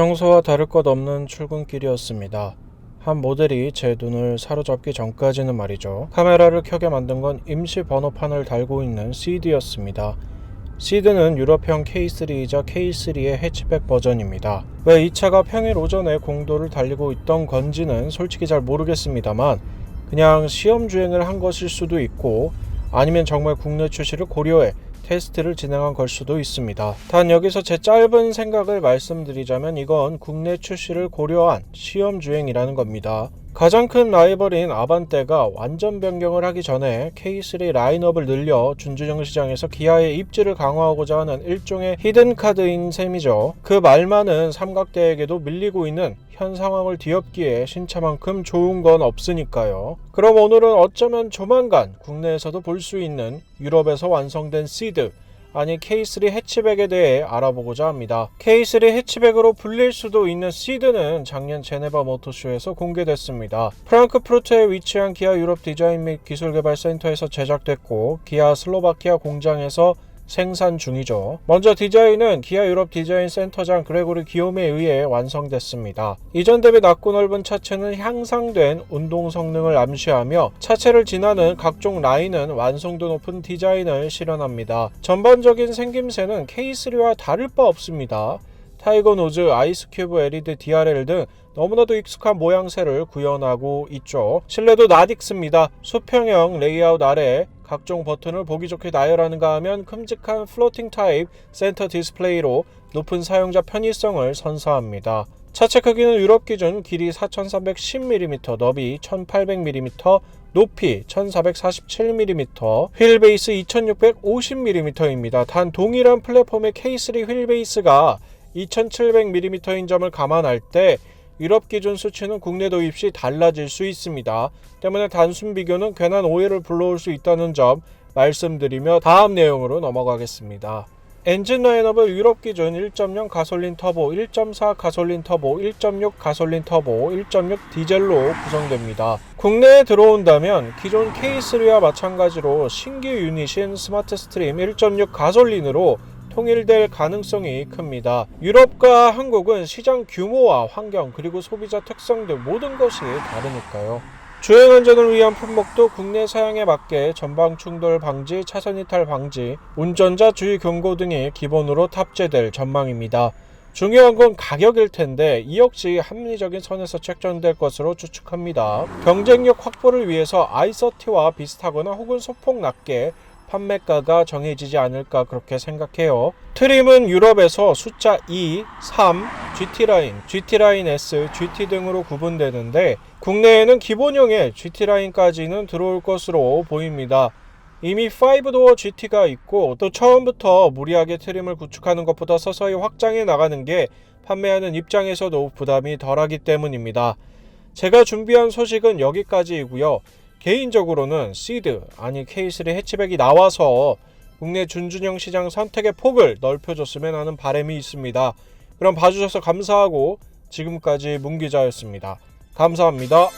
평소와 다를 것 없는 출근길이었습니다. 한 모델이 제 눈을 사로잡기 전까지는 말이죠. 카메라를 켜게 만든 건 임시 번호판을 달고 있는 시드였습니다. 시드는 유럽형 K3이자 K3의 해치백 버전입니다. 왜 이 차가 평일 오전에 공도를 달리고 있던 건지는 솔직히 잘 모르겠습니다만 그냥 시험 주행을 한 것일 수도 있고 아니면 정말 국내 출시를 고려해 테스트를 진행한 걸 수도 있습니다. 단 여기서 제 짧은 생각을 말씀드리자면 이건 국내 출시를 고려한 시험 주행이라는 겁니다. 가장 큰 라이벌인 아반떼가 완전 변경을 하기 전에 K3 라인업을 늘려 준주정 시장에서 기아의 입지를 강화하고자 하는 일종의 히든 카드인 셈이죠. 그 말만은 삼각대에게도 밀리고 있는 현 상황을 뒤엎기에 신차만큼 좋은 건 없으니까요. 그럼 오늘은 어쩌면 조만간 국내에서도 볼 수 있는 유럽에서 완성된 시드 아니 K3 해치백에 대해 알아보고자 합니다. K3 해치백으로 불릴 수도 있는 시드는 작년 제네바 모터쇼에서 공개됐습니다. 프랑크푸르트에 위치한 기아 유럽 디자인 및 기술 개발 센터에서 제작됐고 기아 슬로바키아 공장에서 생산 중이죠. 먼저 디자인은 기아 유럽 디자인 센터장 그레고리 기욤에 의해 완성됐습니다. 이전 대비 낮고 넓은 차체는 향상된 운동 성능을 암시하며 차체를 지나는 각종 라인은 완성도 높은 디자인을 실현합니다. 전반적인 생김새는 K3와 다를 바 없습니다. 타이거 노즈, 아이스큐브 LED DRL 등 너무나도 익숙한 모양새를 구현하고 있죠. 실내도 나딕스입니다. 수평형 레이아웃 아래 각종 버튼을 보기 좋게 나열하는가 하면 큼직한 플로팅 타입 센터 디스플레이로 높은 사용자 편의성을 선사합니다. 차체 크기는 유럽 기준 길이 4310mm, 너비 1800mm, 높이 1447mm, 휠 베이스 2650mm입니다. 단 동일한 플랫폼의 K3 휠 베이스가 2700mm인 점을 감안할 때 유럽 기준 수치는 국내 도입 시 달라질 수 있습니다. 때문에 단순 비교는 괜한 오해를 불러올 수 있다는 점 말씀드리며 다음 내용으로 넘어가겠습니다. 엔진 라인업은 유럽 기준 1.0 가솔린 터보, 1.4 가솔린 터보, 1.6 가솔린 터보, 1.6 디젤로 구성됩니다. 국내에 들어온다면 기존 K3와 마찬가지로 신규 유닛인 스마트 스트림 1.6 가솔린으로 통일될 가능성이 큽니다. 유럽과 한국은 시장 규모와 환경 그리고 소비자 특성 등 모든 것이 다르니까요. 주행 안전을 위한 품목도 국내 사양에 맞게 전방 충돌 방지, 차선 이탈 방지, 운전자 주의 경고 등이 기본으로 탑재될 전망입니다. 중요한 건 가격일 텐데 이 역시 합리적인 선에서 책정될 것으로 추측합니다. 경쟁력 확보를 위해서 i30와 비슷하거나 혹은 소폭 낮게 판매가가 정해지지 않을까 그렇게 생각해요. 트림은 유럽에서 숫자 2, 3, GT라인, GT라인 S, GT 등으로 구분되는데 국내에는 기본형의 GT라인까지는 들어올 것으로 보입니다. 이미 5도어 GT가 있고 또 처음부터 무리하게 트림을 구축하는 것보다 서서히 확장해 나가는 게 판매하는 입장에서도 부담이 덜하기 때문입니다. 제가 준비한 소식은 여기까지이고요. 개인적으로는 시드 아니 K3 해치백이 나와서 국내 준준형 시장 선택의 폭을 넓혀줬으면 하는 바람이 있습니다. 그럼 봐주셔서 감사하고 지금까지 문 기자였습니다. 감사합니다.